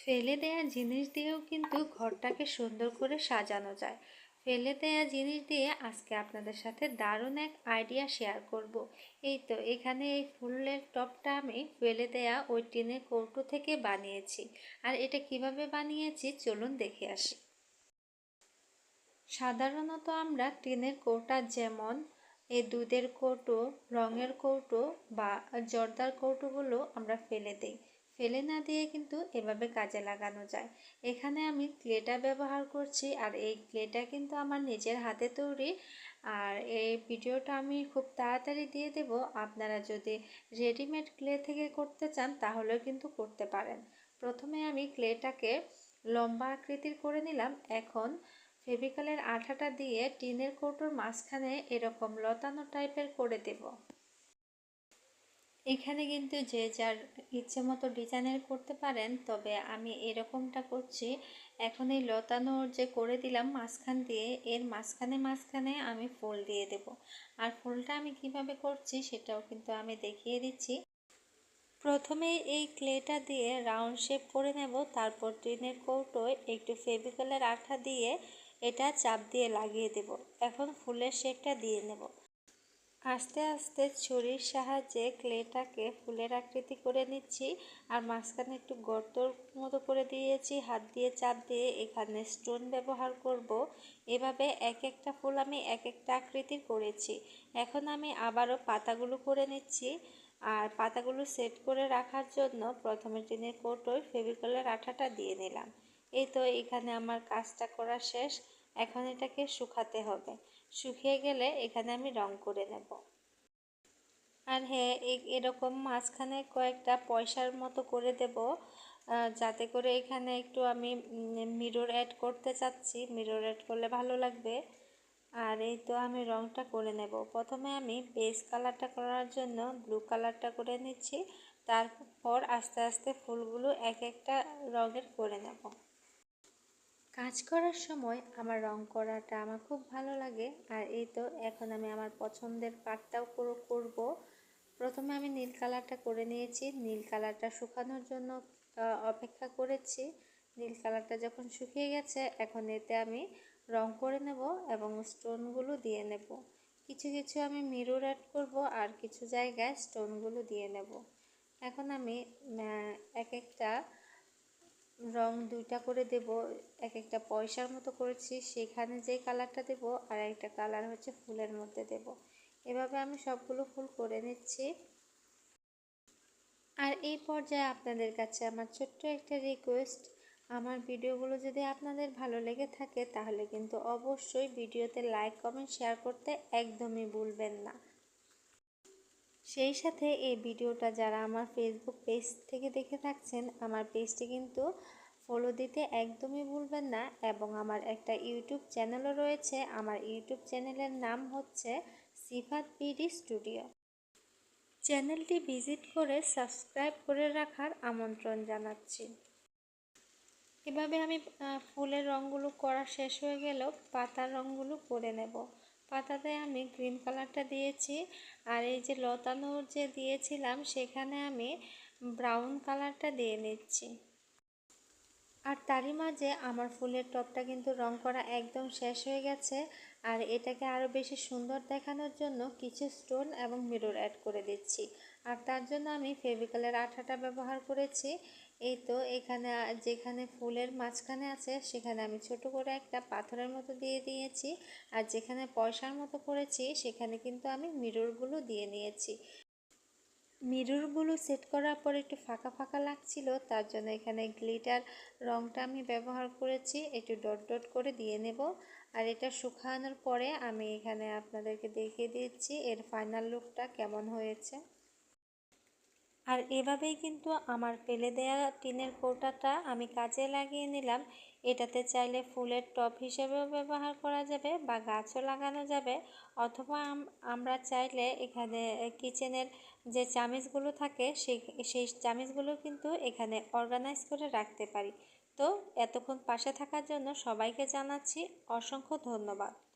ফেলে দেয়া জিনিস দিয়েও কিন্তু ঘরটাকে সুন্দর করে সাজানো যায়। ফেলে দেয়া জিনিস দিয়ে আজকে আপনাদের সাথে দারুণ এক আইডিয়া শেয়ার করব। এই তো, এখানে এই ফুলের টপটা আমি ফেলে দেয়া ওই টিনের কৌটো থেকে বানিয়েছি। আর এটা কীভাবে বানিয়েছি চলুন দেখে আসি। সাধারণত আমরা টিনের কৌটা যেমন এই দুধের কৌটো, রঙের কৌটো বা জর্দার কৌটোগুলো আমরা ফেলে দিই। ফেলে না দিয়ে কিন্তু এভাবে কাজে লাগানো যায়। এখানে আমি ক্লেটা ব্যবহার করছি আর এই ক্লেটা কিন্তু আমার নিজের হাতে তৈরি। আর এই ভিডিওটা আমি খুব তাড়াতাড়ি দিয়ে দেব। আপনারা যদি রেডিমেড ক্লে থেকে করতে চান তাহলেও কিন্তু করতে পারেন। প্রথমে আমি ক্লেটাকে লম্বা আকৃতির করে নিলাম। এখন ফেভিকলের আঠাটা দিয়ে টিনের কৌটোর মাঝখানে এরকম লতানো টাইপের করে দেব। এখানে কিন্তু যে যার ইচ্ছে মতো ডিজাইনের করতে পারেন, তবে আমি এরকমটা করছি। এখন এই লতানোর যে করে দিলাম মাঝখান দিয়ে, এর মাঝখানে মাঝখানে আমি ফুল দিয়ে দেব। আর ফুলটা আমি কীভাবে করছি সেটাও কিন্তু আমি দেখিয়ে দিচ্ছি। প্রথমে এই ক্লেটা দিয়ে রাউন্ড শেপ করে নেব, তারপর টিনের কৌটোয় একটু ফেভিকলের আঠা দিয়ে এটা চাপ দিয়ে লাগিয়ে দেব। এখন ফুলের শেপটা দিয়ে নেব। আস্তে আস্তে ছুরির সাহায্যে ক্লেটাকে ফুলের আকৃতি করে নিচ্ছি আর মাঝখানে একটু গর্তর মতো করে দিয়েছি, হাত দিয়ে চাপ দিয়ে এখানে স্টোন ব্যবহার করব। এভাবে এক একটা ফুল আমি এক একটা আকৃতির করেছি। এখন আমি আবারও পাতাগুলো করে নিচ্ছি আর পাতাগুলো সেট করে রাখার জন্য প্রথমে টিনের কৌটোয় ফেভিকলের আঠাটা দিয়ে নিলাম। এই তো এখানে আমার কাজটা করা শেষ। এখন এটাকে শুকাতে হবে। শুকিয়ে গেলে এখানে আমি রং করে নেব। আর হ্যাঁ এরকম মাঝখানে কয়েকটা পয়সার মতো করে দেব যাতে করে এখানে একটু আমি মিরর অ্যাড করতে চাচ্ছি। মিরর অ্যাড করলে ভালো লাগবে। আর এই তো আমি রংটা করে নেব। প্রথমে আমি বেস কালারটা করার জন্য ব্লু কালারটা করে নিচ্ছি। তারপর আস্তে আস্তে ফুলগুলো এক একটা রঙের করে নেব। কাজ করার সময় আমার রং করাটা আমার খুব ভালো লাগে। আর এই তো এখন আমি আমার পছন্দের পাটটাও করব। প্রথমে আমি নীল কালারটা করে নিয়েছি। নীল কালারটা শুকানোর জন্য অপেক্ষা করেছি। নীল কালারটা যখন শুকিয়ে গেছে, এখন এতে আমি রং করে নেব এবং স্টোনগুলো দিয়ে নেব। কিছু কিছু আমি মিরর অ্যাড করব আর কিছু জায়গায় স্টোনগুলো দিয়ে নেব। এখন আমি এক একটা রং দুইটা করে দেব এক একটা পয়সার মতো করেছি, সেখানে যে কালারটা দেব আর একটা কালার হচ্ছে ফুলের মধ্যে দেব। এভাবে আমি সবগুলো ফুল করে নিচ্ছি। আর এই পর্যায়ে আপনাদের কাছে আমার ছোট্ট একটা রিকোয়েস্ট আমার ভিডিওগুলো যদি আপনাদের ভালো লেগে থাকে তাহলে কিন্তু অবশ্যই ভিডিওতে লাইক কমেন্ট শেয়ার করতে একদমই ভুলবেন না। সেই সাথে এই ভিডিওটা যারা আমার ফেসবুক পেজ থেকে দেখে থাকছেন, আমার পেজটি কিন্তু ফলো দিতে একদমই ভুলবেন না এবং আমার একটা ইউটিউব চ্যানেলও রয়েছে। আমার ইউটিউব চ্যানেলের নাম হচ্ছে সিফাত বিডি স্টুডিও। চ্যানেলটি ভিজিট করে সাবস্ক্রাইব করে রাখার আমন্ত্রণ জানাচ্ছি। এভাবে আমি ফুলের রঙগুলো করা শেষ হয়ে গেলেও পাতার রঙগুলো করে নেব। পাতাতে আমি গ্রিন কালারটা দিয়েছি। আর এই যে লতানোর যে দিয়েছিলাম, সেখানে আমি ব্রাউন কালারটা দিয়ে নিচ্ছি। আর তারই মাঝে আমার ফুলের টপটা কিন্তু রং করা একদম শেষ হয়ে গেছে। আর এটাকে আরও বেশি সুন্দর দেখানোর জন্য কিছু স্টোন এবং মিরর অ্যাড করে দিচ্ছি। আর তার জন্য আমি ফেভিকলের আঠাটা ব্যবহার করেছি। এই তো এখানে যেখানে ফুলের মাঝখানে আছে, সেখানে আমি ছোট করে একটা পাথরের মতো দিয়ে দিয়েছি। আর যেখানে পয়সার মতো করেছি, সেখানে কিন্তু আমি মিররগুলো দিয়ে নিয়েছি। মিররগুলো সেট করার পর একটু ফাঁকা ফাঁকা লাগছিল, তার জন্য এখানে গ্লিটার রংটা আমি ব্যবহার করেছি, একটু ডট ডট করে দিয়ে নেব। আর এটা শুকানোর পরে আমি এখানে আপনাদেরকে দেখিয়ে দিচ্ছি, এর ফাইনাল লুকটা কেমন হয়েছে। আর এভাবেই কিন্তু আমার ফেলে দেয়া টিনের কৌটাটা আমি কাজে লাগিয়ে নিলাম। এটাতে চাইলে ফুলের টপ হিসেবেও ব্যবহার করা যাবে বা গাছও লাগানো যাবে। অথবা আমরা চাইলে এখানে কিচেনের যে চামিচগুলো থাকে সেই সেই চামিচগুলো কিন্তু এখানে অর্গানাইজ করে রাখতে পারি। তো এতক্ষণ পাশে থাকার জন্য সবাইকে জানাচ্ছি অসংখ্য ধন্যবাদ।